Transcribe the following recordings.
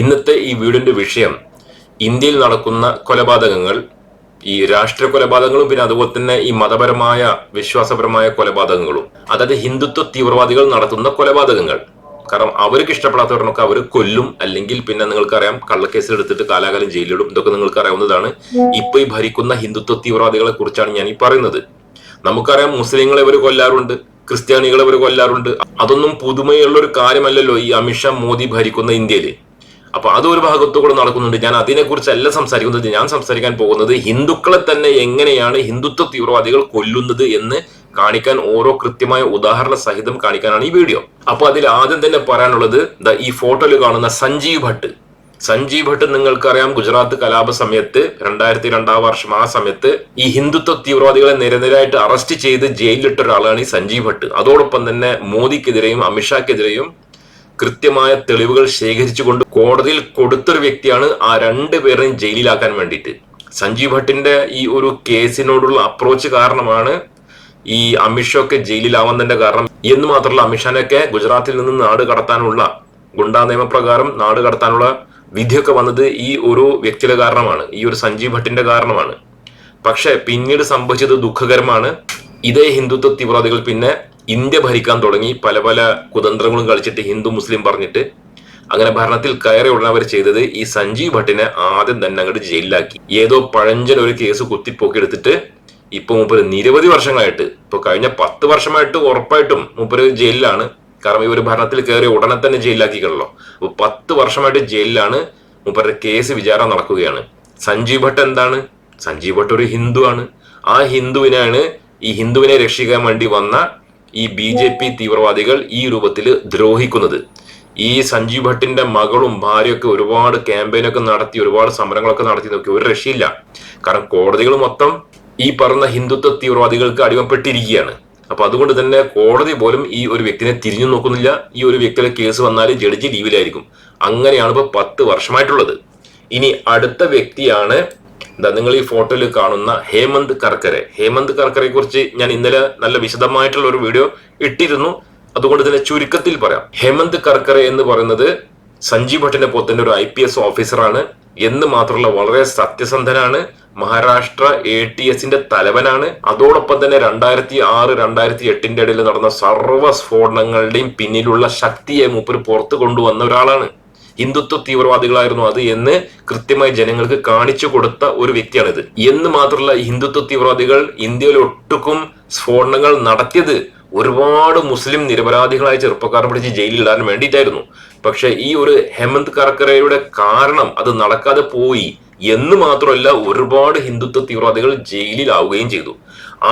ഇന്നത്തെ ഈ വീടിന്റെ വിഷയം ഇന്ത്യയിൽ നടക്കുന്ന കൊലപാതകങ്ങൾ ഈ രാഷ്ട്രീയ കൊലപാതകങ്ങളും പിന്നെ അതുപോലെ തന്നെ ഈ മതപരമായ വിശ്വാസപരമായ കൊലപാതകങ്ങളും അതായത് ഹിന്ദുത്വ തീവ്രവാദികൾ നടത്തുന്ന കൊലപാതകങ്ങൾ. കാരണം അവർക്ക് ഇഷ്ടപ്പെടാത്തവരനൊക്കെ അവർ കൊല്ലും അല്ലെങ്കിൽ പിന്നെ നിങ്ങൾക്കറിയാം കള്ളക്കേസിൽ എടുത്തിട്ട് കാലാകാലം ജയിലിടും ഇതൊക്കെ നിങ്ങൾക്ക് അറിയാവുന്നതാണ്. ഇപ്പൊ ഈ ഭരിക്കുന്ന ഹിന്ദുത്വ തീവ്രവാദികളെ കുറിച്ചാണ് ഞാൻ ഈ പറയുന്നത്. നമുക്കറിയാം മുസ്ലിങ്ങളെ ഇവർ കൊല്ലാറുണ്ട് ക്രിസ്ത്യാനികളെ ഇവർ കൊല്ലാറുണ്ട്. അതൊന്നും പുതുമയുള്ള ഒരു കാര്യമല്ലല്ലോ ഈ അമിത്ഷാ മോദി ഭരിക്കുന്ന ഇന്ത്യയിൽ അപ്പൊ അതൊരു ഭാഗത്തു കൂടെ നടക്കുന്നുണ്ട്. ഞാൻ അതിനെക്കുറിച്ചല്ല സംസാരിക്കുന്നത്. ഞാൻ സംസാരിക്കാൻ പോകുന്നത് ഹിന്ദുക്കളെ തന്നെ എങ്ങനെയാണ് ഹിന്ദുത്വ തീവ്രവാദികൾ കൊല്ലുന്നത് എന്ന് കാണിക്കാൻ ഓരോ കൃത്യമായ ഉദാഹരണ സഹിതം കാണിക്കാനാണ് ഈ വീഡിയോ. അപ്പൊ അതിൽ ആദ്യം തന്നെ പറയാനുള്ളത് ഈ ഫോട്ടോയിൽ കാണുന്ന സഞ്ജീവ് ഭട്ട്. സഞ്ജീവ് ഭട്ട് നിങ്ങൾക്കറിയാം ഗുജറാത്ത് കലാപ സമയത്ത് രണ്ടായിരത്തി രണ്ടാം വർഷം ആ സമയത്ത് ഈ ഹിന്ദുത്വ തീവ്രവാദികളെ നിരന്തരമായിട്ട് അറസ്റ്റ് ചെയ്ത് ജയിലിലിട്ട ഒരാളാണ് ഈ സഞ്ജീവ് ഭട്ട്. അതോടൊപ്പം തന്നെ മോദിക്കെതിരെയും അമിത്ഷാക്കെതിരെയും കൃത്യമായ തെളിവുകൾ ശേഖരിച്ചുകൊണ്ട് കോടതിയിൽ കൊടുത്തൊരു വ്യക്തിയാണ് ആ രണ്ട് പേരെയും ജയിലിലാക്കാൻ വേണ്ടിയിട്ട്. സഞ്ജീവ് ഭട്ടിന്റെ ഈ ഒരു കേസിനോടുള്ള അപ്രോച്ച് കാരണമാണ് ഈ അമിഷൊക്കെ ജയിലിലാവുന്നതിന്റെ കാരണം. എന്ന് മാത്രമല്ല അമിത്ഷാനൊക്കെ ഗുജറാത്തിൽ നിന്ന് നാട് കടത്താനുള്ള ഗുണ്ടാ നിയമപ്രകാരം നാട് കടത്താനുള്ള വിധിയൊക്കെ വന്നത് ഈ ഒരു വ്യക്തിയുടെ കാരണമാണ് ഈ ഒരു സഞ്ജീവ് ഭട്ടിന്റെ കാരണമാണ്. പക്ഷെ പിന്നീട് സംഭവിച്ചത് ദുഃഖകരമാണ്. ഇതേ ഹിന്ദുത്വ തീവ്രവാദികൾ പിന്നെ ഇന്ത്യ ഭരിക്കാൻ തുടങ്ങി പല പല കുതന്ത്രങ്ങളും കളിച്ചിട്ട് ഹിന്ദു മുസ്ലിം പറഞ്ഞിട്ട് അങ്ങനെ ഭരണത്തിൽ കയറി ഉടനെ അവർ ചെയ്തത് ഈ സഞ്ജീവ് ഭട്ടിനെ ആദ്യം തന്നെ അങ്ങോട്ട് ജയിലിലാക്കി. ഏതോ പഴഞ്ചൻ ഒരു കേസ് കുത്തിപ്പോക്കി എടുത്തിട്ട് ഇപ്പൊ മൂപ്പര് നിരവധി വർഷങ്ങളായിട്ട് ഇപ്പൊ കഴിഞ്ഞ പത്ത് വർഷമായിട്ട് ഉറപ്പായിട്ടും മൂപ്പര് ജയിലിലാണ്. കാരണം ഇവർ ഭരണത്തിൽ കയറി ഉടനെ തന്നെ ജയിലിലാക്കിക്കണല്ലോ. അപ്പൊ പത്ത് വർഷമായിട്ട് ജയിലിലാണ് മൂപ്പരുടെ കേസ് വിചാരണ നടക്കുകയാണ്. സഞ്ജീവ് ഭട്ട് എന്താണ്? സഞ്ജീവ് ഭട്ട് ഒരു ഹിന്ദു ആണ് ആ ഹിന്ദുവിനാണ് ഈ ഹിന്ദുവിനെ രക്ഷിക്കാൻ വേണ്ടി വന്ന ഈ ബി ജെ പി തീവ്രവാദികൾ ഈ രൂപത്തിൽ ദ്രോഹിക്കുന്നത്. ഈ സഞ്ജീവ് ഭട്ടിന്റെ മകളും ഭാര്യയൊക്കെ ഒരുപാട് ക്യാമ്പയിനൊക്കെ നടത്തി ഒരുപാട് സമരങ്ങളൊക്കെ നടത്തി നോക്കി. ഒരു രക്ഷയില്ല. കാരണം കോടതികൾ മൊത്തം ഈ പറഞ്ഞ ഹിന്ദുത്വ തീവ്രവാദികൾക്ക് അടിമപ്പെട്ടിരിക്കുകയാണ്. അപ്പൊ അതുകൊണ്ട് തന്നെ കോടതി പോലും ഈ ഒരു വ്യക്തിനെ തിരിഞ്ഞു നോക്കുന്നില്ല. ഈ ഒരു വ്യക്തിയുടെ കേസ് വന്നാൽ ജഡ്ജി ലീവിലായിരിക്കും. അങ്ങനെയാണ് ഇപ്പൊ പത്ത് വർഷമായിട്ടുള്ളത്. ഇനി അടുത്ത വ്യക്തിയാണ് എന്താ നിങ്ങൾ ഈ ഫോട്ടോയിൽ കാണുന്ന ഹേമന്ത് കർക്കരെ. ഹേമന്ത് കർക്കരെ കുറിച്ച് ഞാൻ ഇന്നലെ നല്ല വിശദമായിട്ടുള്ള ഒരു വീഡിയോ ഇട്ടിരുന്നു. അതുകൊണ്ട് തന്നെ ചുരുക്കത്തിൽ പറയാം. ഹേമന്ത് കർക്കറെ എന്ന് പറയുന്നത് സഞ്ജീവ് ഭട്ടിനെ പോത്തിന്റെ ഒരു ഐ പി എസ് ഓഫീസറാണ് എന്ന് മാത്രമല്ല വളരെ സത്യസന്ധനാണ്. മഹാരാഷ്ട്ര എ ടി എസിന്റെ തലവനാണ്. അതോടൊപ്പം തന്നെ രണ്ടായിരത്തി ആറ് രണ്ടായിരത്തി എട്ടിന്റെ ഇടയിൽ നടന്ന സർവ സ്ഫോടനങ്ങളുടെയും പിന്നിലുള്ള ശക്തിയെ മൂപ്പർ പുറത്തു കൊണ്ടുവന്ന ഒരാളാണ്. ഹിന്ദുത്വ തീവ്രവാദികളായിരുന്നു അത് എന്ന് കൃത്യമായി ജനങ്ങൾക്ക് കാണിച്ചു കൊടുത്ത ഒരു വ്യക്തിയാണിത്. എന്ന് മാത്രമല്ല ഹിന്ദുത്വ തീവ്രവാദികൾ ഇന്ത്യയിൽ ഒട്ടുക്കും സ്ഫോടനങ്ങൾ നടത്തിയത് ഒരുപാട് മുസ്ലിം നിരപരാധികളായ ചെറുപ്പക്കാരെ പിടിച്ച് ജയിലിൽ ഇടാൻ വേണ്ടിയിട്ടായിരുന്നു. പക്ഷെ ഈ ഒരു ഹെമന്ത് കർക്കരയുടെ കാരണം അത് നടക്കാതെ പോയി എന്ന് മാത്രമല്ല ഒരുപാട് ഹിന്ദുത്വ തീവ്രവാദികൾ ജയിലിലാവുകയും ചെയ്തു.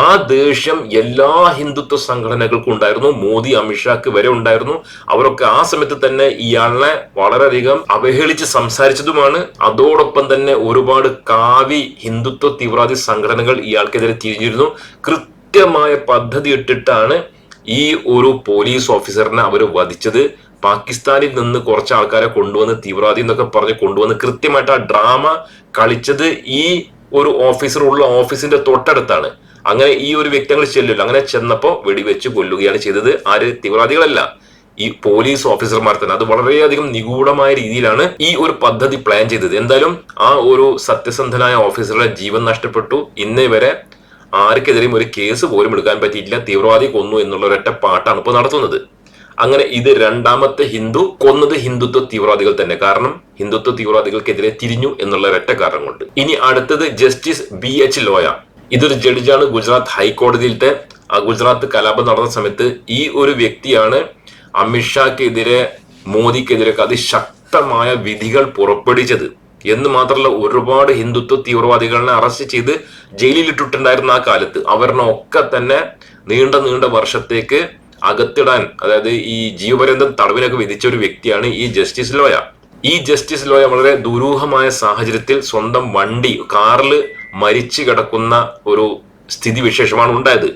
ആ ദേഷ്യം എല്ലാ ഹിന്ദുത്വ സംഘടനകൾക്കും ഉണ്ടായിരുന്നു. മോദി അമിത്ഷാക്ക് വരെ ഉണ്ടായിരുന്നു. അവരൊക്കെ ആ സമയത്ത് തന്നെ ഇയാളെ വളരെയധികം അവഹേളിച്ച് സംസാരിച്ചതുമാണ്. അതോടൊപ്പം തന്നെ ഒരുപാട് കാവി ഹിന്ദുത്വ തീവ്രവാദി സംഘടനകൾ ഇയാൾക്കെതിരെ തിരിഞ്ഞിരുന്നു. കൃത്യമായ പദ്ധതി ഇട്ടിട്ടാണ് ഈ ഒരു പോലീസ് ഓഫീസറിനെ അവർ വധിച്ചത്. പാകിസ്ഥാനിൽ നിന്ന് കുറച്ച് ആൾക്കാരെ കൊണ്ടുവന്ന് തീവ്രവാദി എന്നൊക്കെ പറഞ്ഞ് കൊണ്ടുവന്ന് കൃത്യമായിട്ട് ആ ഡ്രാമ കളിച്ചത് ഈ ഒരു ഓഫീസർ ഉള്ള ഓഫീസിന്റെ തൊട്ടടുത്താണ്. അങ്ങനെ ഈ ഒരു വ്യക്തി അങ്ങ് ചെല്ലില്ല അങ്ങനെ ചെന്നപ്പോ വെടിവെച്ച് കൊല്ലുകയാണ് ചെയ്തത്. ആര്? തീവ്രവാദികളല്ല. ഈ പോലീസ് ഓഫീസർമാർ തന്നെ. അത് വളരെയധികം നിഗൂഢമായ രീതിയിലാണ് ഈ ഒരു പദ്ധതി പ്ലാൻ ചെയ്തത്. എന്തായാലും ആ ഒരു സത്യസന്ധനായ ഓഫീസറുടെ ജീവൻ നഷ്ടപ്പെട്ടു. ഇന്നേ വരെ ആർക്കെതിരെയും ഒരു കേസ് പോലും എടുക്കാൻ പറ്റിയിട്ടില്ല. തീവ്രവാദി കൊന്നു എന്നുള്ള ഒരൊറ്റ പാട്ടാണ് ഇപ്പോൾ നടത്തുന്നത്. അങ്ങനെ ഇത് രണ്ടാമത്തെ ഹിന്ദു കൊന്നത് ഹിന്ദുത്വ തീവ്രവാദികൾ തന്നെ. കാരണം ഹിന്ദുത്വ തീവ്രവാദികൾക്കെതിരെ തിരിഞ്ഞു എന്നുള്ള ഒരൊറ്റ കാരണം കൊണ്ട്. ഇനി അടുത്തത് ജസ്റ്റിസ് ബി എച്ച് ലോയ. ഇതൊരു ജഡ്ജാണ് ഗുജറാത്ത് ഹൈക്കോടതിയിലത്തെ ആ ഗുജറാത്ത് കലാപം നടന്ന സമയത്ത് ഈ ഒരു വ്യക്തിയാണ് അമിത്ഷാക്കെതിരെ മോദിക്കെതിരെ അതിശക്തമായ വിധികൾ പുറപ്പെടുവിച്ചത്. എന്ന് മാത്രമല്ല ഒരുപാട് ഹിന്ദുത്വ തീവ്രവാദികളെ അറസ്റ്റ് ചെയ്ത് ജയിലിലിട്ടിട്ടുണ്ടായിരുന്ന ആ കാലത്ത് അവരുടെ ഒക്കെ തന്നെ നീണ്ട നീണ്ട വർഷത്തേക്ക് അകത്തിടാൻ അതായത് ഈ ജീവപര്യന്തം തടവിനൊക്കെ വിധിച്ച ഒരു വ്യക്തിയാണ് ഈ ജസ്റ്റിസ് ലോയ. ഈ ജസ്റ്റിസ് ലോയ വളരെ ദുരൂഹമായ സാഹചര്യത്തിൽ സ്വന്തം വണ്ടി കാറിൽ മരിച്ചു കിടക്കുന്ന ഒരു സ്ഥിതിവിശേഷമാണ് ഉണ്ടായത്.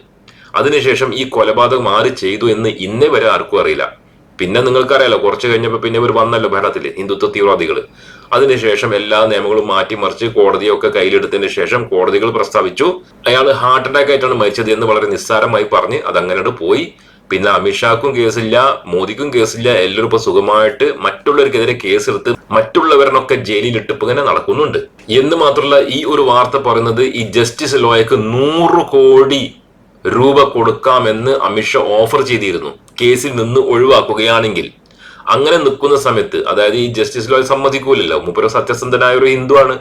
അതിനുശേഷം ഈ കൊലപാതകം ആര് ചെയ്തു എന്ന് ഇന്നേ വരെ ആർക്കും അറിയില്ല. പിന്നെ നിങ്ങൾക്കറിയാലോ കുറച്ച് കഴിഞ്ഞപ്പോൾ പിന്നെ ഇവർ വന്നല്ലോ ഭരണത്തിൽ ഹിന്ദുത്വ തീവ്രവാദികൾ അതിനുശേഷം എല്ലാ നിയമങ്ങളും മാറ്റിമറിച്ച് കോടതിയൊക്കെ കയ്യിലെടുത്തതിന് ശേഷം കോടതികൾ പ്രസ്താവിച്ചു. അയാൾ ഹാർട്ട് അറ്റാക്ക് ആയിട്ടാണ് മരിച്ചത് എന്ന് വളരെ നിസ്സാരമായി പറഞ്ഞ് അതങ്ങനെ പോയി. പിന്നെ അമിത്ഷാക്കും കേസില്ല മോദിക്കും കേസില്ല എല്ലാവരും ഇപ്പൊ സുഖമായിട്ട് മറ്റുള്ളവർക്കെതിരെ കേസെടുത്ത് മറ്റുള്ളവരിനൊക്കെ ജയിലിലിട്ട് ഇപ്പൊ ഇങ്ങനെ നടക്കുന്നുണ്ട്. എന്ന് മാത്രമല്ല ഈ ഒരു വാർത്ത പറയുന്നത് ഈ ജസ്റ്റിസ് ലോയക്ക് നൂറ് കോടി രൂപ കൊടുക്കാമെന്ന് അമിത്ഷാ ഓഫർ ചെയ്തിരുന്നു. കേസിൽ നിന്ന് ഒഴിവാക്കുകയാണെങ്കിൽ. അങ്ങനെ നിൽക്കുന്ന സമയത്ത് അതായത് ഈ ജസ്റ്റിസ് ലോയ സമ്മതിക്കൂലല്ലോ. മുപ്പര സത്യസന്ധനായ ഒരു ഹിന്ദുവാണ്.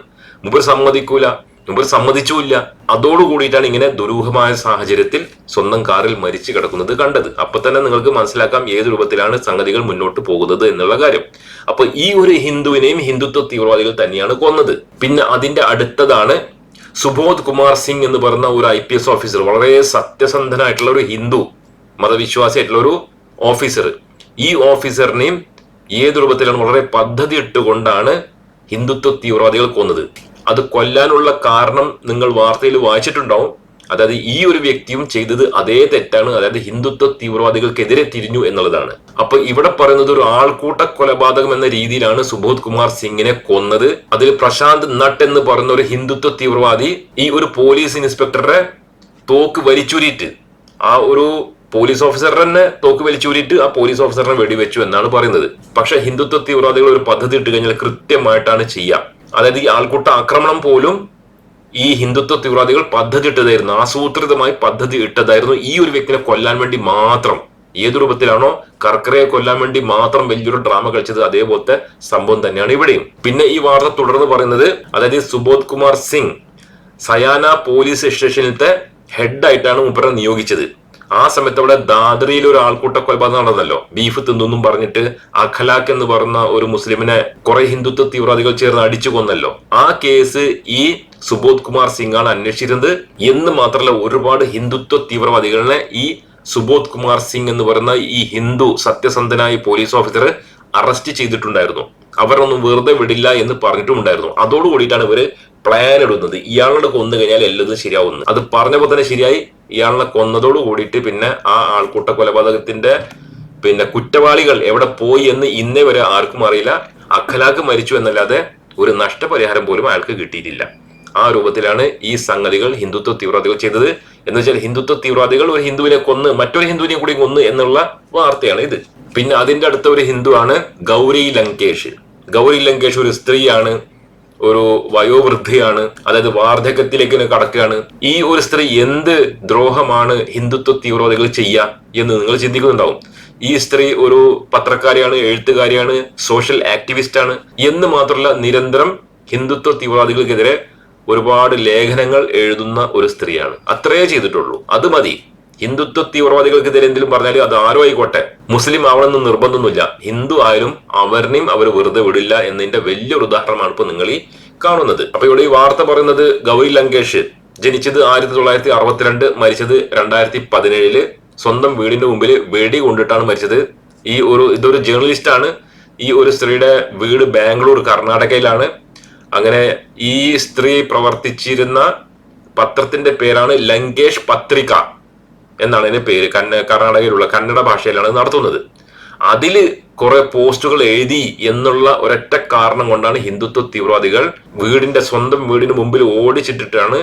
മുപ്പര സമ്മതിക്കൂല. മൂപ്പര് സമ്മതിച്ചുമില്ല. അതോടുകൂടിയിട്ടാണ് ഇങ്ങനെ ദുരൂഹമായ സാഹചര്യത്തിൽ സ്വന്തം കാറിൽ മരിച്ചു കിടക്കുന്നത് കണ്ടത്. അപ്പൊ തന്നെ നിങ്ങൾക്ക് മനസ്സിലാക്കാം ഏത് രൂപത്തിലാണ് സംഗതികൾ മുന്നോട്ട് പോകുന്നത് എന്നുള്ള കാര്യം. അപ്പൊ ഈ ഒരു ഹിന്ദുവിനെയും ഹിന്ദുത്വ തീവ്രവാദികൾ തന്നെയാണ് കൊന്നത്. പിന്നെ അതിന്റെ അടുത്തതാണ് സുബോധ് കുമാർ സിംഗ് എന്ന് പറയുന്ന ഒരു ഐ പി എസ് ഓഫീസർ വളരെ സത്യസന്ധനായിട്ടുള്ള ഒരു ഹിന്ദു മതവിശ്വാസിയായിട്ടുള്ള ഒരു ഓഫീസർ. ഈ ഓഫീസറിനെയും ഏത് രൂപത്തിലാണ് വളരെ പദ്ധതി ഇട്ടുകൊണ്ടാണ് ഹിന്ദുത്വ തീവ്രവാദികൾ കൊന്നത്. അത് കൊല്ലാനുള്ള കാരണം നിങ്ങൾ വാർത്തയിൽ വായിച്ചിട്ടുണ്ടാവും. അതായത് ഈ ഒരു വ്യക്തിയും ചെയ്തത് അതേ തെറ്റാണ് അതായത് ഹിന്ദുത്വ തീവ്രവാദികൾക്കെതിരെ തിരിഞ്ഞു എന്നുള്ളതാണ്. അപ്പൊ ഇവിടെ പറയുന്നത് ഒരു ആൾക്കൂട്ട കൊലപാതകം എന്ന രീതിയിലാണ് സുബോധ് കുമാർ സിംഗിനെ കൊന്നത്. അതിൽ പ്രശാന്ത് നട്ട് എന്ന് പറയുന്ന ഒരു ഹിന്ദുത്വ തീവ്രവാദി ഈ ഒരു പോലീസ് ഇൻസ്പെക്ടറെ തോക്ക് വലിച്ചൂരിയിട്ട് ആ ഒരു പോലീസ് ഓഫീസർ തന്നെ തോക്ക് വലിച്ചൂരിയിട്ട് ആ പോലീസ് ഓഫീസറിനെ വെടിവെച്ചു എന്നാണ് പറയുന്നത്. പക്ഷെ ഹിന്ദുത്വ തീവ്രവാദികൾ ഒരു പദ്ധതി ഇട്ട് കഴിഞ്ഞാൽ കൃത്യമായിട്ടാണ് ചെയ്യുക അതായത് ഈ ആൾക്കൂട്ട ആക്രമണം പോലും ഈ ഹിന്ദുത്വ തീവ്രവാദികൾ പദ്ധതി ഇട്ടതായിരുന്നു ആസൂത്രിതമായി പദ്ധതി ഇട്ടതായിരുന്നു ഈ ഒരു വ്യക്തിനെ കൊല്ലാൻ വേണ്ടി മാത്രം. ഏത് രൂപത്തിലാണോ കർക്കരയെ കൊല്ലാൻ വേണ്ടി മാത്രം വലിയൊരു ഡ്രാമ കളിച്ചത് അതേപോലത്തെ സംഭവം തന്നെയാണ് ഇവിടെയും. പിന്നെ ഈ വാർത്ത തുടർന്ന് പറയുന്നത് അതായത് സുബോധ് കുമാർ സിംഗ് സയാന പോലീസ് സ്റ്റേഷനിലത്തെ ഹെഡായിട്ടാണ് മുപ്പറ നിയോഗിച്ചത്. ആ സമയത്ത് അവിടെ ദാദറിയിൽ ഒരു ആൾക്കൂട്ട കൊലപാതകം നടന്നല്ലോ. ബീഫ് തിന്നും പറഞ്ഞിട്ട് അഖലാഖ് എന്ന് പറഞ്ഞ ഒരു മുസ്ലിമിനെ കുറെ ഹിന്ദുത്വ തീവ്രവാദികൾ ചേർന്ന് അടിച്ചു കൊന്നല്ലോ. ആ കേസ് ഈ സുബോധ് കുമാർ സിംഗ് ആണ് അന്വേഷിച്ചിരുന്നത്. എന്ന് മാത്രമല്ല ഒരുപാട് ഹിന്ദുത്വ തീവ്രവാദികളെ ഈ സുബോധ് കുമാർ സിംഗ് എന്ന് പറയുന്ന ഈ ഹിന്ദു സത്യസന്ധനായ പോലീസ് ഓഫീസർ അറസ്റ്റ് ചെയ്തിട്ടുണ്ടായിരുന്നു. അവരൊന്നും വെറുതെ വിടില്ല എന്ന് പറഞ്ഞിട്ടുണ്ടായിരുന്നു അതോട് കൂടിയിട്ടാണ് ഇവർ പ്ലാൻ ഇടുന്നത്. ഇയാളുടെ കൊന്നു കഴിഞ്ഞാൽ എല്ലതും ശരിയാവുന്നു അത് പറഞ്ഞപ്പോൾ തന്നെ ശരിയായി. ഇയാളെ കൊന്നതോട് കൂടിയിട്ട് പിന്നെ ആ ആൾക്കൂട്ട കൊലപാതകത്തിന്റെ പിന്നെ കുറ്റവാളികൾ എവിടെ പോയി എന്ന് ഇന്നേ വരെ ആർക്കും അറിയില്ല. അഖലാഖ് മരിച്ചു എന്നല്ലാതെ ഒരു നഷ്ടപരിഹാരം പോലും അയാൾക്ക് കിട്ടിയിട്ടില്ല. ആ രൂപത്തിലാണ് ഈ സംഗതികൾ ഹിന്ദുത്വ തീവ്രവാദികൾ ചെയ്തത്. എന്ന് വെച്ചാൽ ഹിന്ദുത്വ തീവ്രവാദികൾ ഒരു ഹിന്ദുവിനെ കൊന്ന് മറ്റൊരു ഹിന്ദുവിനെ കൂടി കൊന്ന് എന്നുള്ള വാർത്തയാണ് ഇത്. പിന്നെ അതിന്റെ അടുത്ത ഒരു ഹിന്ദുവാണ് ഗൗരി ലങ്കേഷ്. ഗൗരി ലങ്കേഷ് ഒരു സ്ത്രീയാണ് ഒരു വയോവൃദ്ധയാണ് അതായത് വാർദ്ധക്യത്തിലേക്ക് കടക്കുകയാണ്. ഈ ഒരു സ്ത്രീ എന്ത് ദ്രോഹമാണ് ഹിന്ദുത്വ തീവ്രവാദികൾ ചെയ്യുക എന്ന് നിങ്ങൾ ചിന്തിക്കുന്നുണ്ടാവും. ഈ സ്ത്രീ ഒരു പത്രക്കാരിയാണ് എഴുത്തുകാരിയാണ് സോഷ്യൽ ആക്ടിവിസ്റ്റ് ആണ് എന്ന് മാത്രമല്ല നിരന്തരം ഹിന്ദുത്വ തീവ്രവാദികൾക്കെതിരെ ഒരുപാട് ലേഖനങ്ങൾ എഴുതുന്ന ഒരു സ്ത്രീയാണ്. അത്രയേ ചെയ്തിട്ടുള്ളൂ. അത് മതി. ഹിന്ദുത്വ തീവ്രവാദികൾക്കെതിരെ എന്തെങ്കിലും പറഞ്ഞാൽ അത് ആരും ആയിക്കോട്ടെ. മുസ്ലിം ആവണമെന്ന് നിർബന്ധമൊന്നുമില്ല. ഹിന്ദു ആയാലും അവരിനെയും അവർ വെറുതെ വിടില്ല എന്നതിന്റെ വലിയൊരു ഉദാഹരണമാണ് ഇപ്പൊ നിങ്ങൾ ഈ കാണുന്നത്. അപ്പൊ ഇവിടെ ഈ വാർത്ത പറയുന്നത് ഗൗരി ലങ്കേഷ് ജനിച്ചത് ആയിരത്തി തൊള്ളായിരത്തി അറുപത്തിരണ്ട് മരിച്ചത് രണ്ടായിരത്തി പതിനേഴിൽ. സ്വന്തം വീടിന്റെ മുമ്പിൽ വെടി കൊണ്ടിട്ടാണ് മരിച്ചത്. ഈ ഒരു ഇതൊരു ജേർണലിസ്റ്റ് ആണ്. ഈ ഒരു സ്ത്രീയുടെ വീട് ബാംഗ്ലൂർ കർണാടകയിലാണ്. അങ്ങനെ ഈ സ്ത്രീ പ്രവർത്തിച്ചിരുന്ന പത്രത്തിന്റെ പേരാണ് ലങ്കേഷ് പത്രിക. എന്നാണ് അതിന്റെ പേര്. കന്ന കർണാടകയിലുള്ള കന്നഡ ഭാഷയിലാണ് നടത്തുന്നത്. അതിൽ കുറെ പോസ്റ്റുകൾ എഴുതി എന്നുള്ള ഒരൊറ്റ കാരണം കൊണ്ടാണ് ഹിന്ദുത്വ തീവ്രവാദികൾ വീടിന്റെ സ്വന്തം വീടിന് മുമ്പിൽ ഓടിച്ചിട്ടിട്ടാണ്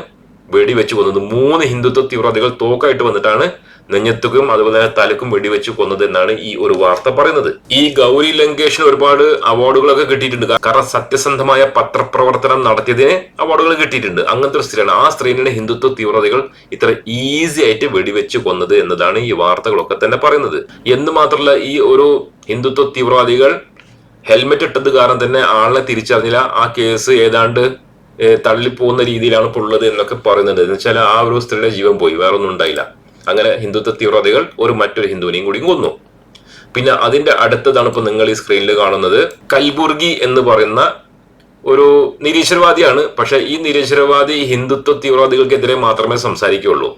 വെടിവെച്ച് കൊന്നത്. മൂന്ന് ഹിന്ദുത്വ തീവ്രവാദികൾ തോക്കായിട്ട് വന്നിട്ടാണ് നെഞ്ഞത്തുക്കും അതുപോലെ തന്നെ തലക്കും വെടിവെച്ച് കൊന്നതെന്നാണ് ഈ ഒരു വാർത്ത പറയുന്നത്. ഈ ഗൗരി ലങ്കേഷിന് ഒരുപാട് അവാർഡുകളൊക്കെ കിട്ടിയിട്ടുണ്ട്. കാരണം സത്യസന്ധമായ പത്രപ്രവർത്തനം നടത്തിയതിന് അവാർഡുകൾ കിട്ടിയിട്ടുണ്ട്. അങ്ങനത്തെ ഒരു സ്ത്രീയാണ്. ആ സ്ത്രീനെ ഹിന്ദുത്വ തീവ്രതകൾ ഇത്ര ഈസി ആയിട്ട് വെടിവെച്ച് കൊന്നത് എന്നതാണ് ഈ വാർത്തകളൊക്കെ തന്നെ പറയുന്നത്. എന്ന് മാത്രമല്ല ഈ ഒരു ഹിന്ദുത്വ തീവ്രവാദികൾ ഹെൽമെറ്റ് ഇട്ടത് കാരണം തന്നെ ആളെ തിരിച്ചറിഞ്ഞില്ല. ആ കേസ് ഏതാണ്ട് തള്ളിപ്പോകുന്ന രീതിയിലാണ് ഇപ്പോൾ ഉള്ളത് എന്നൊക്കെ പറയുന്നുണ്ട്. എന്ന് വെച്ചാൽ ആ ഒരു സ്ത്രീയുടെ ജീവൻ പോയി. വേറൊന്നും ഉണ്ടായില്ല. അങ്ങനെ ഹിന്ദുത്വ തീവ്രവാദികൾ ഒരു മറ്റൊരു ഹിന്ദുവിനെയും കൂടി കൊന്നു. പിന്നെ അതിന്റെ അടുത്തതാണ് ഇപ്പൊ നിങ്ങൾ ഈ സ്ക്രീനിൽ കാണുന്നത് കൽബുർഗി എന്ന് പറയുന്ന ഒരു നിരീശ്വരവാദിയാണ്. പക്ഷെ ഈ നിരീശ്വരവാദി ഹിന്ദുത്വ തീവ്രവാദികൾക്കെതിരെ മാത്രമേ സംസാരിക്കുകയുള്ളൂ.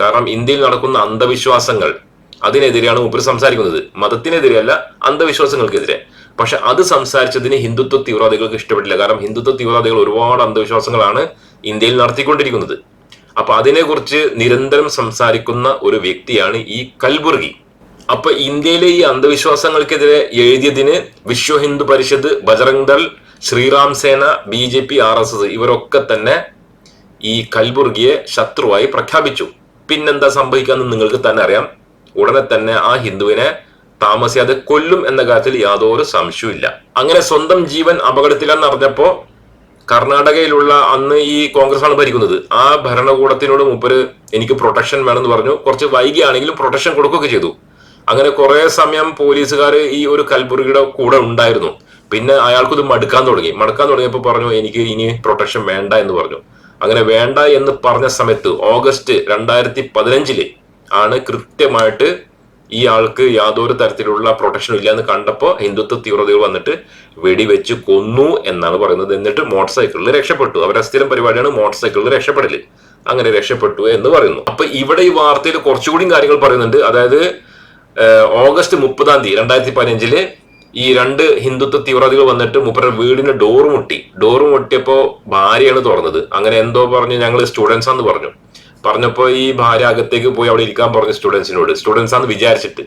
കാരണം ഇന്ത്യയിൽ നടക്കുന്ന അന്ധവിശ്വാസങ്ങൾ അതിനെതിരെയാണ് ഉപരി സംസാരിക്കുന്നത്. മതത്തിനെതിരെയല്ല അന്ധവിശ്വാസങ്ങൾക്കെതിരെ. പക്ഷെ അത് സംസാരിച്ചതിന് ഹിന്ദുത്വ തീവ്രവാദികൾക്ക് ഇഷ്ടപ്പെട്ടില്ല. കാരണം ഹിന്ദുത്വ തീവ്രവാദികൾ ഒരുപാട് അന്ധവിശ്വാസങ്ങളാണ് ഇന്ത്യയിൽ നടത്തിക്കൊണ്ടിരിക്കുന്നത്. അപ്പൊ അതിനെക്കുറിച്ച് നിരന്തരം സംസാരിക്കുന്ന ഒരു വ്യക്തിയാണ് ഈ കൽബുർഗി. അപ്പൊ ഇന്ത്യയിലെ ഈ അന്ധവിശ്വാസങ്ങൾക്കെതിരെ എഴുതിയതിന് വിശ്വ ഹിന്ദു പരിഷത്ത് Bajrang Dal Sriram Sena B J P R S S ഇവരൊക്കെ തന്നെ ഈ കൽബുർഗിയെ ശത്രുവായി പ്രഖ്യാപിച്ചു. പിന്നെന്താ സംഭവിക്കാന്ന് നിങ്ങൾക്ക് തന്നെ അറിയാം. ഉടനെ തന്നെ ആ ഹിന്ദുവിനെ താമസിയാതെ കൊല്ലും എന്ന കാര്യത്തിൽ യാതൊരു സംശയവും അങ്ങനെ സ്വന്തം ജീവൻ അപകടത്തിലെന്ന് അറിഞ്ഞപ്പോ കർണാടകയിലുള്ള അന്ന് ഈ കോൺഗ്രസ് ആണ് ഭരിക്കുന്നത്. ആ ഭരണകൂടത്തിനോട് മുപ്പര് എനിക്ക് പ്രൊട്ടക്ഷൻ വേണമെന്ന് പറഞ്ഞു. കുറച്ച് വൈകിയാണെങ്കിലും പ്രൊട്ടക്ഷൻ കൊടുക്കുകയൊക്കെ ചെയ്തു. അങ്ങനെ കുറെ സമയം പോലീസുകാർ ഈ ഒരു കൽബുർഗിയുടെ കൂടെ ഉണ്ടായിരുന്നു. പിന്നെ അയാൾക്കിത് മടുക്കാൻ തുടങ്ങി. മടുക്കാൻ തുടങ്ങിയപ്പോൾ പറഞ്ഞു എനിക്ക് ഇനി പ്രൊട്ടക്ഷൻ വേണ്ട എന്ന് പറഞ്ഞു. അങ്ങനെ വേണ്ട എന്ന് പറഞ്ഞ സമയത്ത് ഓഗസ്റ്റ് രണ്ടായിരത്തി പതിനഞ്ചിൽ ആണ് കൃത്യമായിട്ട് ഈ ആൾക്ക് യാതൊരു തരത്തിലുള്ള പ്രൊട്ടക്ഷനും ഇല്ല എന്ന് കണ്ടപ്പോൾ ഹിന്ദുത്വ തീവ്രതകൾ വന്നിട്ട് വെടിവെച്ച് കൊന്നു എന്നാണ് പറയുന്നത്. എന്നിട്ട് മോട്ടോർ സൈക്കിളിൽ രക്ഷപ്പെട്ടു. അവരുടെ സ്ഥിരം പരിപാടിയാണ് മോട്ടോർ സൈക്കിളിൽ രക്ഷപ്പെടൽ. അങ്ങനെ രക്ഷപ്പെട്ടു എന്ന് പറയുന്നു. അപ്പൊ ഇവിടെ ഈ വാർത്തയിൽ കുറച്ചുകൂടി കാര്യങ്ങൾ പറയുന്നുണ്ട്. അതായത് ഓഗസ്റ്റ് മുപ്പതാം തീയതി രണ്ടായിരത്തി പതിനഞ്ചിൽ ഈ രണ്ട് ഹിന്ദുത്വ തീവ്രവാദികൾ വന്നിട്ട് മുപ്പരുടെ വീടിന്റെ ഡോറ് മുട്ടി. ഡോറ് മുട്ടിയപ്പോ ഭാര്യയാണ് തുറന്നത്. അങ്ങനെ എന്തോ പറഞ്ഞു ഞങ്ങൾ സ്റ്റുഡൻസ് ആണെന്ന് പറഞ്ഞു. പറഞ്ഞപ്പോ ഈ ഭാര്യ അകത്തേക്ക് പോയി അവിടെ ഇരിക്കാൻ പറഞ്ഞു സ്റ്റുഡൻസിനോട് സ്റ്റുഡൻസ് ആണ് വിചാരിച്ചിട്ട്.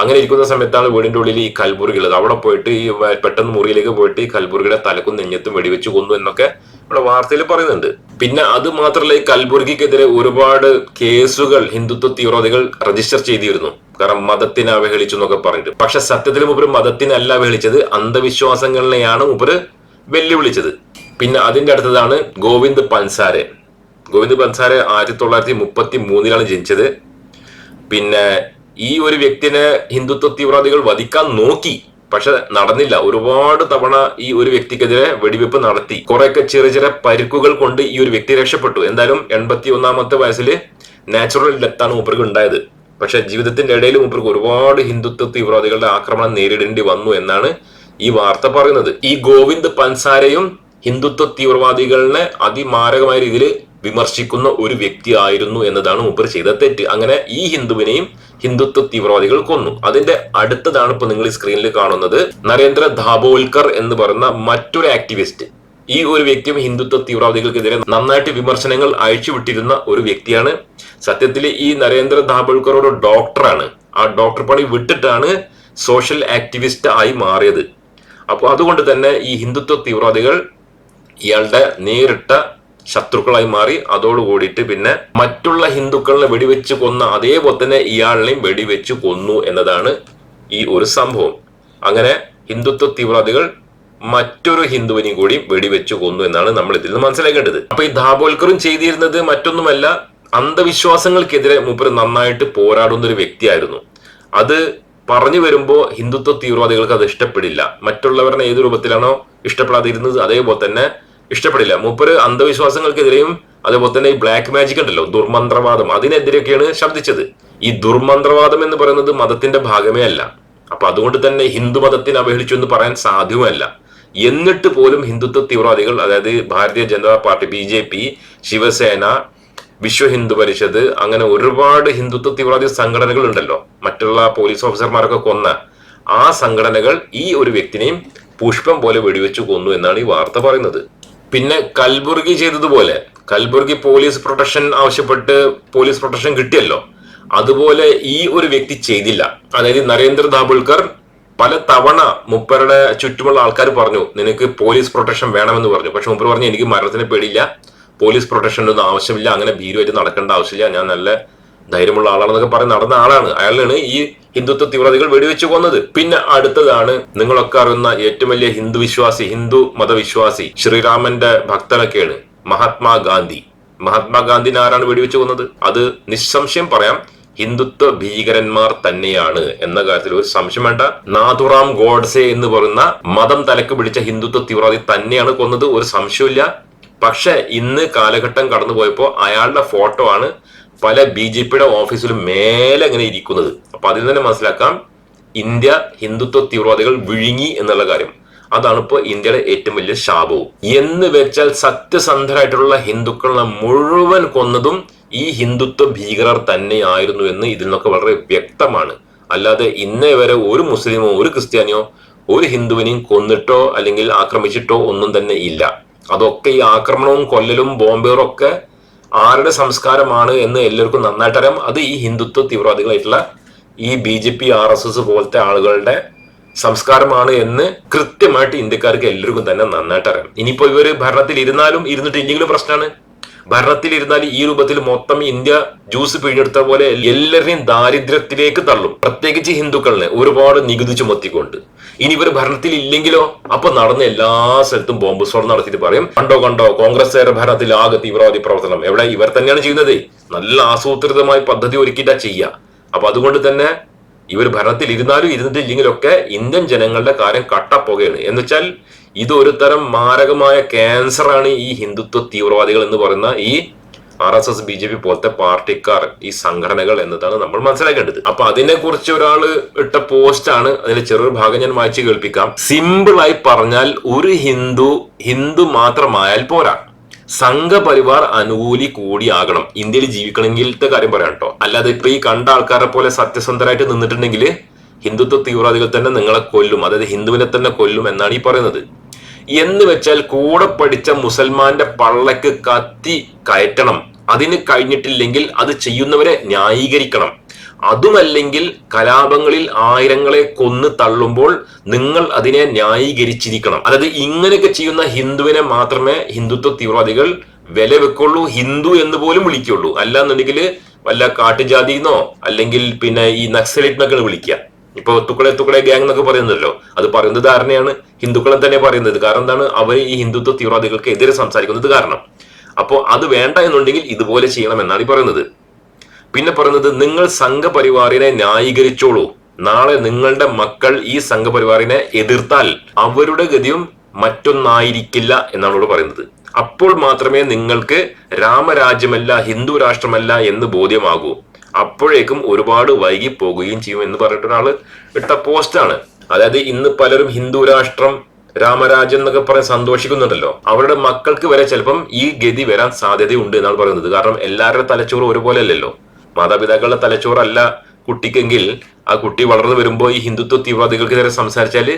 അങ്ങനെ ഇരിക്കുന്ന സമയത്താണ് വീടിന്റെ ഉള്ളിൽ ഈ കൽബുർഗി ഉള്ളത്. അവിടെ പോയിട്ട് ഈ പെട്ടെന്ന് മുറിയിലേക്ക് പോയിട്ട് ഈ കൽബുർഗിയുടെ തലക്കും നെഞ്ഞത്തും വെടിവെച്ച് കൊന്നു എന്നൊക്കെ ഇവിടെ വാർത്തയിൽ പറയുന്നുണ്ട്. പിന്നെ അത് മാത്രമല്ല ഈ കൽബുർഗിക്കെതിരെ ഒരുപാട് കേസുകൾ ഹിന്ദുത്വ തീവ്രവാദികൾ രജിസ്റ്റർ ചെയ്തിരുന്നു. കാരണം മതത്തിനെ അവഹേളിച്ചു എന്നൊക്കെ പറഞ്ഞിട്ട്. പക്ഷെ സത്യത്തിൽ മുപ്പര് മതത്തിനല്ല അവഹേളിച്ചത്. അന്ധവിശ്വാസങ്ങളിനെയാണ് മുപ്പര് വെല്ലുവിളിച്ചത്. പിന്നെ അതിന്റെ അടുത്തതാണ് ഗോവിന്ദ് പൻസാരെ. ഗോവിന്ദ് പൻസാരെ ആയിരത്തി തൊള്ളായിരത്തി മുപ്പത്തി മൂന്നിലാണ് ജനിച്ചത്. പിന്നെ ഈ ഒരു വ്യക്തിനെ ഹിന്ദുത്വ തീവ്രവാദികൾ വധിക്കാൻ നോക്കി. പക്ഷെ നടന്നില്ല. ഒരുപാട് തവണ ഈ ഒരു വ്യക്തിക്കെതിരെ വെടിവെപ്പ് നടത്തി. കുറെയൊക്കെ ചെറിയ ചെറിയ പരിക്കുകൾ കൊണ്ട് ഈ ഒരു വ്യക്തി രക്ഷപ്പെട്ടു. എന്തായാലും എൺപത്തി ഒന്നാമത്തെ വയസ്സിൽ നാച്ചുറൽ ഡെത്താണ് മൂപ്പർക്ക് ഉണ്ടായത്. പക്ഷെ ജീവിതത്തിന്റെ ഇടയിൽ മൂപ്പർക്ക് ഒരുപാട് ഹിന്ദുത്വ തീവ്രവാദികളുടെ ആക്രമണം നേരിടേണ്ടി വന്നു എന്നാണ് ഈ വാർത്ത പറയുന്നത്. ഈ ഗോവിന്ദ് പൻസാരയും ഹിന്ദുത്വ തീവ്രവാദികളെ അതിമാരകമായ രീതിയിൽ വിമർശിക്കുന്ന ഒരു വ്യക്തി ആയിരുന്നു എന്നതാണ് മൂപ്പർ ചെയ്ത തെറ്റ്. അങ്ങനെ ഈ ഹിന്ദുവിനെയും ഹിന്ദുത്വ തീവ്രവാദികൾ കൊന്നു. അതിന്റെ അടുത്തതാണ് ഇപ്പൊ നിങ്ങൾ ഈ സ്ക്രീനിൽ കാണുന്നത്. നരേന്ദ്ര ധാബോൽക്കർ എന്ന് പറയുന്ന മറ്റൊരു ആക്ടിവിസ്റ്റ് ഈ ഒരു വ്യക്തിയും ഹിന്ദുത്വ തീവ്രവാദികൾക്കെതിരെ നന്നായിട്ട് വിമർശനങ്ങൾ അയച്ചുവിട്ടിരുന്ന ഒരു വ്യക്തിയാണ്. സത്യത്തിൽ ഈ നരേന്ദ്ര ധാബോൽക്കർ ഒരു ഡോക്ടറാണ് ആ ഡോക്ടർ പണി വിട്ടിട്ടാണ് സോഷ്യൽ ആക്ടിവിസ്റ്റ് ആയി മാറിയത്. അപ്പോൾ അതുകൊണ്ട് തന്നെ ഈ ഹിന്ദുത്വ തീവ്രവാദികൾ ഇയാളുടെ നേരിട്ട ശത്രുക്കളായി മാറി അതോട് കൂടിയിട്ട് പിന്നെ മറ്റുള്ള ഹിന്ദുക്കളെ വെടിവെച്ച് കൊന്ന അതേപോലെ തന്നെ ഇയാളിനെയും വെടിവെച്ച് കൊന്നു എന്നതാണ് ഈ ഒരു സംഭവം. അങ്ങനെ ഹിന്ദുത്വ തീവ്രവാദികൾ മറ്റൊരു ഹിന്ദുവിനെയും കൂടി വെടിവെച്ച് കൊന്നു എന്നാണ് നമ്മൾ ഇതിൽ നിന്ന് മനസ്സിലാക്കേണ്ടത്. അപ്പൊ ഈ ധാബോൽക്കറും ചെയ്തിരുന്നത് മറ്റൊന്നുമല്ല അന്ധവിശ്വാസങ്ങൾക്കെതിരെ മൂപ്പർ നന്നായിട്ട് പോരാടുന്ന ഒരു വ്യക്തിയായിരുന്നു. അത് പറഞ്ഞു വരുമ്പോൾ ഹിന്ദുത്വ തീവ്രവാദികൾക്ക് അത് ഇഷ്ടപ്പെടില്ല. മറ്റുള്ളവരുടെ ഏത് രൂപത്തിലാണോ ഇഷ്ടപ്പെടാതിരുന്നത് അതേപോലെ തന്നെ ഇഷ്ടപ്പെടില്ല. മൂപ്പര് അന്ധവിശ്വാസങ്ങൾക്കെതിരെയും അതേപോലെ തന്നെ ഈ ബ്ലാക്ക് മാജിക് ഉണ്ടല്ലോ ദുർമന്ത്രവാദം അതിനെതിരെയൊക്കെയാണ് ശബ്ദിച്ചത്. ഈ ദുർമന്ത്രവാദം എന്ന് പറയുന്നത് മതത്തിന്റെ ഭാഗമേ അല്ല. അപ്പൊ അതുകൊണ്ട് തന്നെ ഹിന്ദു മതത്തിന് അവഹേളിച്ചു എന്ന് പറയാൻ സാധ്യമല്ല. എന്നിട്ട് പോലും ഹിന്ദുത്വ തീവ്രവാദികൾ അതായത് Bharatiya Janata party B J P Shivsena Vishwa Hindu Parishad അങ്ങനെ ഒരുപാട് ഹിന്ദുത്വ തീവ്രവാദി സംഘടനകൾ ഉണ്ടല്ലോ. മറ്റുള്ള പോലീസ് ഓഫീസർമാരൊക്കെ കൊന്ന ആ സംഘടനകൾ ഈ ഒരു വ്യക്തിനെയും പുഷ്പം പോലെ വെടിവെച്ചു കൊന്നു എന്നാണ് ഈ വാർത്ത പറയുന്നത്. പിന്നെ കൽബുർഗി ചെയ്തതുപോലെ കൽബുർഗി പോലീസ് പ്രൊട്ടക്ഷൻ ആവശ്യപ്പെട്ട് പോലീസ് പ്രൊട്ടക്ഷൻ കിട്ടിയല്ലോ. അതുപോലെ ഈ ഒരു വ്യക്തി ചെയ്തില്ല. അതായത് നരേന്ദ്ര ദാബുൽക്കർ പല തവണ മുപ്പരുടെ ചുറ്റുമുള്ള ആൾക്കാർ പറഞ്ഞു നിനക്ക് പോലീസ് പ്രൊട്ടക്ഷൻ വേണമെന്ന് പറഞ്ഞു. പക്ഷെ മുപ്പർ പറഞ്ഞു എനിക്ക് മരണത്തിന് പേടിയില്ല. പോലീസ് പ്രൊട്ടക്ഷൻ ഒന്നും ആവശ്യമില്ല. അങ്ങനെ ഭീരുമായിട്ട് നടക്കേണ്ട ആവശ്യമില്ല. ഞാൻ നല്ല ധൈര്യമുള്ള ആളാണെന്നൊക്കെ പറഞ്ഞ് നടന്ന ആളാണ്. അയാളാണ് ഈ ഹിന്ദുത്വ തീവ്രതകൾ വെടിവെച്ച് കൊന്നത്. പിന്നെ അടുത്തതാണ് നിങ്ങളൊക്കെ അറിയുന്ന ഏറ്റവും വലിയ ഹിന്ദു വിശ്വാസി ഹിന്ദു മതവിശ്വാസി ശ്രീരാമന്റെ ഭക്തനൊക്കെയാണ് മഹാത്മാഗാന്ധി മഹാത്മാഗാന്ധിനെ ആരാണ് വെടിവെച്ച് കൊന്നത്? അത് നിസ്സംശയം പറയാം. ഹിന്ദുത്വ ഭീകരന്മാർ തന്നെയാണ് എന്ന കാര്യത്തിൽ ഒരു സംശയം വേണ്ട. നാഥുറാം ഗോഡ്സെ എന്ന് പറയുന്ന മതം തലക്ക് പിടിച്ച ഹിന്ദുത്വ തീവ്രവാദി തന്നെയാണ് കൊന്നത്. ഒരു സംശയമില്ല പക്ഷെ ഇന്ന് കാലഘട്ടം കടന്നു പോയപ്പോൾ അയാളുടെ ഫോട്ടോ ആണ് പല ബി ജെ പിയുടെ ഓഫീസിലും മേലെ ഇങ്ങനെ ഇരിക്കുന്നത്. അപ്പൊ അതിൽ തന്നെ മനസ്സിലാക്കാം ഇന്ത്യ ഹിന്ദുത്വ തീവ്രവാദികൾ വിഴുങ്ങി എന്നുള്ള കാര്യം. അതാണ് ഇപ്പോൾ ഇന്ത്യയുടെ ഏറ്റവും വലിയ ശാപവും. എന്ന് വെച്ചാൽ സത്യസന്ധരായിട്ടുള്ള ഹിന്ദുക്കളെ മുഴുവൻ കൊന്നതും ഈ ഹിന്ദുത്വ ഭീകരർ തന്നെയായിരുന്നു എന്ന് ഇതിൽ നിന്നൊക്കെ വളരെ വ്യക്തമാണ്. അല്ലാതെ ഇന്നേ വരെ ഒരു മുസ്ലിമോ ഒരു ക്രിസ്ത്യാനിയോ ഒരു ഹിന്ദുവിനെയും കൊന്നിട്ടോ അല്ലെങ്കിൽ ആക്രമിച്ചിട്ടോ ഒന്നും തന്നെ ഇല്ല. അതൊക്കെ ഈ ആക്രമണവും കൊല്ലലും ബോംബേറും ഒക്കെ ആരുടെ സംസ്കാരമാണ് എന്ന് എല്ലാവർക്കും നന്നായിട്ടറിയാം അത് ഈ ഹിന്ദുത്വ തീവ്രവാദികളായിട്ടുള്ള ഈ B J P R S S പോലത്തെ ആളുകളുടെ സംസ്കാരമാണ് എന്ന് കൃത്യമായിട്ട് ഇന്ത്യക്കാർക്ക് എല്ലാവർക്കും തന്നെ നന്നായിട്ട് അറിയാം. ഇനിയിപ്പോ ഇവർ ഭരണത്തിൽ ഇരുന്നാലും ഇരുന്നിട്ടില്ലെങ്കിലും പ്രശ്നമാണ്? ഭരണത്തിലിരുന്നാൽ ഈ രൂപത്തിൽ മൊത്തം ഇന്ത്യ ജ്യൂസ് പിഴിഞ്ഞെടുത്ത പോലെ എല്ലാവരെയും ദാരിദ്ര്യത്തിലേക്ക് തള്ളും. പ്രത്യേകിച്ച് ഹിന്ദുക്കളിനെ ഒരുപാട് നികുതി ചുമത്തിക്കൊണ്ട്. ഇനി ഇവർ ഭരണത്തിൽ ഇല്ലെങ്കിലോ അപ്പൊ നടന്ന എല്ലാ സ്ഥലത്തും ബോംബ് സ്ഫോടനം നടത്തിയിട്ട് പറയും. കണ്ടോ കണ്ടോ കോൺഗ്രസ്സുകാരുടെ ഭരണത്തിൽ ആകെ തീവ്രവാദി പ്രവർത്തനം. എവിടെ? ഇവർ തന്നെയാണ് ചെയ്യുന്നത്. നല്ല ആസൂത്രിതമായ പദ്ധതി ഒരുക്കിയിട്ടാ ചെയ്യുക. അപ്പൊ അതുകൊണ്ട് തന്നെ ഇവർ ഭരണത്തിൽ ഇരുന്നാലും ഇരുന്നിട്ടില്ലെങ്കിലൊക്കെ ഇന്ത്യൻ ജനങ്ങളുടെ കാര്യം കട്ടപ്പുകയാണ്. എന്നുവെച്ചാൽ ഇത് ഒരു തരം മാരകമായ ക്യാൻസറാണ് ഈ ഹിന്ദുത്വ തീവ്രവാദികൾ എന്ന് പറയുന്ന ഈ R S S B J P പോലത്തെ പാർട്ടിക്കാർ ഈ സംഘടനകൾ എന്നതാണ് നമ്മൾ മനസ്സിലാക്കേണ്ടത്. അപ്പൊ അതിനെ കുറിച്ച് ഒരാൾ ഇട്ട പോസ്റ്റ് ആണ് അതിന്റെ ചെറിയൊരു ഭാഗം ഞാൻ വായിച്ച് കേൾപ്പിക്കാം. സിമ്പിൾ ആയി പറഞ്ഞാൽ ഒരു ഹിന്ദു ഹിന്ദു മാത്രമായാൽ പോരാ. സംഘപരിവാർ അനുകൂലി കൂടിയാകണം. ഇന്ത്യയിൽ ജീവിക്കണമെങ്കിലത്തെ കാര്യം പറയാം കേട്ടോ. അല്ലാതെ ഇപ്പൊ ഈ കണ്ട ആൾക്കാരെ പോലെ സത്യസന്ധരായിട്ട് നിന്നിട്ടുണ്ടെങ്കിൽ ഹിന്ദുത്വ തീവ്രവാദികൾ തന്നെ നിങ്ങളെ കൊല്ലും. അതായത് ഹിന്ദുവിനെ തന്നെ കൊല്ലും എന്നാണ് ഈ പറയുന്നത്. എന്ന് വെച്ചാൽ കൂടെ പഠിച്ച മുസൽമാന്റെ പള്ളക്ക് കത്തി കയറ്റണം. അതിന് കഴിഞ്ഞിട്ടില്ലെങ്കിൽ അത് ചെയ്യുന്നവരെ ന്യായീകരിക്കണം. അതുമല്ലെങ്കിൽ കലാപങ്ങളിൽ ആയിരങ്ങളെ കൊന്നു തള്ളുമ്പോൾ നിങ്ങൾ അതിനെ ന്യായീകരിച്ചിരിക്കണം. അതായത് ഇങ്ങനെയൊക്കെ ചെയ്യുന്ന ഹിന്ദുവിനെ മാത്രമേ ഹിന്ദുത്വ തീവ്രവാദികൾ വില വെക്കുള്ളൂ ഹിന്ദു എന്ന് പോലും വിളിക്കുള്ളൂ അല്ലാന്നുണ്ടെങ്കിൽ വല്ല കാട്ടുജാതിന്നോ അല്ലെങ്കിൽ പിന്നെ ഈ നക്സലൈറ്റ് വിളിക്കുക. ഇപ്പൊ തുക്കളെ തുക്കളെ ഗ്യാങ് എന്നൊക്കെ പറയുന്നല്ലോ അത് പറയുന്നത് ധാരണയാണ്. ഹിന്ദുക്കളെ തന്നെ പറയുന്നത്. കാരണം എന്താണ്? അവർ ഈ ഹിന്ദുത്വ തീവ്രവാദികൾക്ക് എതിരെ സംസാരിക്കുന്നത് കാരണം. അപ്പോൾ അത് വേണ്ട എന്നുണ്ടെങ്കിൽ ഇതുപോലെ ചെയ്യണം എന്നാണ് ഈ പറയുന്നത്. പിന്നെ പറയുന്നത് നിങ്ങൾ സംഘപരിവാറിനെ ന്യായീകരിച്ചോളൂ. നാളെ നിങ്ങളുടെ മക്കൾ ഈ സംഘപരിവാറിനെ എതിർത്താൽ അവരുടെ ഗതിയും മറ്റൊന്നായിരിക്കില്ല എന്നാണ് ഇവിടെ പറയുന്നത്. അപ്പോൾ മാത്രമേ നിങ്ങൾക്ക് രാമരാജ്യമല്ല ഹിന്ദു രാഷ്ട്രമല്ല എന്ന് ബോധ്യമാകൂ. അപ്പോഴേക്കും ഒരുപാട് വൈകി പോകുകയും ചെയ്യും എന്ന് പറഞ്ഞിട്ട് ഒരാൾ ഇട്ട പോസ്റ്റാണ്. അതായത് ഇന്ന് പലരും ഹിന്ദു രാഷ്ട്രം രാമരാജ്യം എന്നൊക്കെ പറഞ്ഞ് സന്തോഷിക്കുന്നുണ്ടല്ലോ. അവരുടെ മക്കൾക്ക് വരെ ചിലപ്പം ഈ ഗതി വരാൻ സാധ്യതയുണ്ട് എന്നാണ് പറയുന്നത്. കാരണം എല്ലാവരുടെ തലച്ചോറ് ഒരുപോലെ അല്ലല്ലോ മാതാപിതാക്കളുടെ തലച്ചോറല്ല കുട്ടിക്കെങ്കിൽ. ആ കുട്ടി വളർന്നു വരുമ്പോൾ ഈ ഹിന്ദുത്വ തീവ്രവാദികൾക്ക് നേരെ സംസാരിച്ചാൽ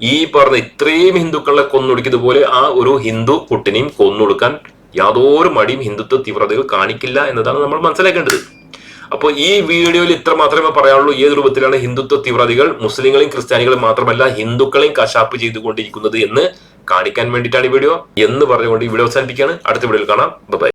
ഈ പറഞ്ഞ ഇത്രയും ഹിന്ദുക്കളെ കൊന്നൊടുക്കിയതുപോലെ ആ ഒരു ഹിന്ദു കുട്ടിനെയും കൊന്നൊടുക്കാൻ യാതൊരു മടിയും ഹിന്ദുത്വ തീവ്രതകൾ കാണിക്കില്ല എന്നതാണ് നമ്മൾ മനസ്സിലാക്കേണ്ടത്. അപ്പോൾ ഈ വീഡിയോയിൽ ഇത്ര മാത്രമേ പറയാനുള്ളൂ. ഏത് രൂപത്തിലാണ് ഹിന്ദുത്വ തീവ്രവാദികൾ മുസ്ലിങ്ങളെയും ക്രിസ്ത്യാനികളെയും മാത്രമല്ല ഹിന്ദുക്കളെയും കശാപ്പ് ചെയ്തുകൊണ്ടിരിക്കുന്നത് എന്ന് കാണിക്കാൻ വേണ്ടിയിട്ടാണ് ഈ വീഡിയോ. എന്ന് പറഞ്ഞുകൊണ്ട് ഈ വീഡിയോ അവസാനിപ്പിക്കുകയാണ്. അടുത്ത വീഡിയോയിൽ കാണാം. ബൈ